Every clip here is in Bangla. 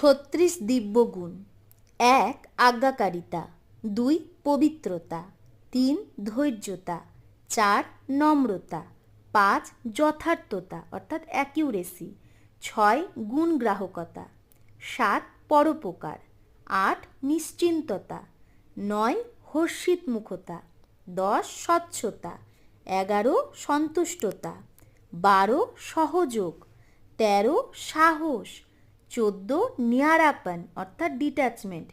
ছত্রিশ দিব্যগুণ। এক, আজ্ঞাকারিতা। দুই, পবিত্রতা। তিন, ধৈর্যতা। চার, নম্রতা। পাঁচ, যথার্থতা, অর্থাৎ অ্যাকিউরেসি। ছয়, গুণগ্রাহকতা। সাত, পরোপকার। আট, নিশ্চিন্ততা। নয়, হর্ষিতমুখতা। দশ, স্বচ্ছতা। এগারো, সন্তুষ্টতা। বারো, সহযোগ। তেরো, সাহস। চোদ্দ নিয়ারাপন, অর্থাৎ ডিট্যাচমেন্ট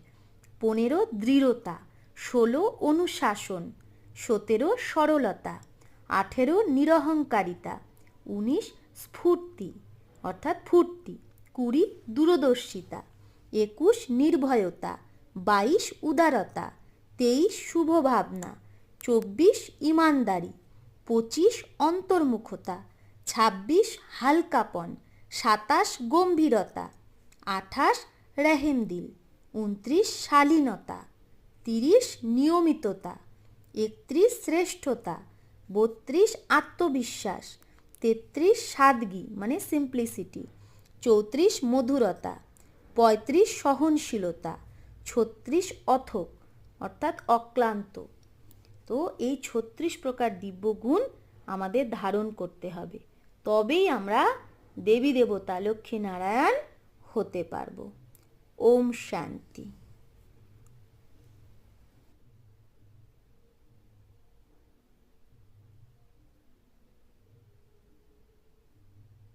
পনেরো দৃঢ়তা, ষোলো অনুশাসন, সতেরো সরলতা, আঠেরো নিরহংকারিতা, উনিশ স্ফূর্তি, অর্থাৎ ফুর্তি, কুড়ি দূরদর্শিতা, একুশ নির্ভয়তা, বাইশ উদারতা, তেইশ শুভ ভাবনা চব্বিশ ইমানদারি, পঁচিশ অন্তর্মুখতা, ছাব্বিশ হালকাপন, সাতাশ গম্ভীরতা আঠাশ রেহেমদিল উনত্রিশ শালীনতা, তিরিশ নিয়মিততা, একত্রিশ শ্রেষ্ঠতা, বত্রিশ আত্মবিশ্বাস, তেত্রিশ সাদগি মানে সিম্পলিসিটি চৌত্রিশ মধুরতা, পঁয়ত্রিশ সহনশীলতা, ছত্রিশ অথক, অর্থাৎ অক্লান্ত। তো এই ছত্রিশ প্রকার দিব্যগুণ আমাদের ধারণ করতে হবে। তবেই আমরা দেবী দেবতা, লক্ষ্মী নারায়ণ হতে পারব। ওম শান্তি।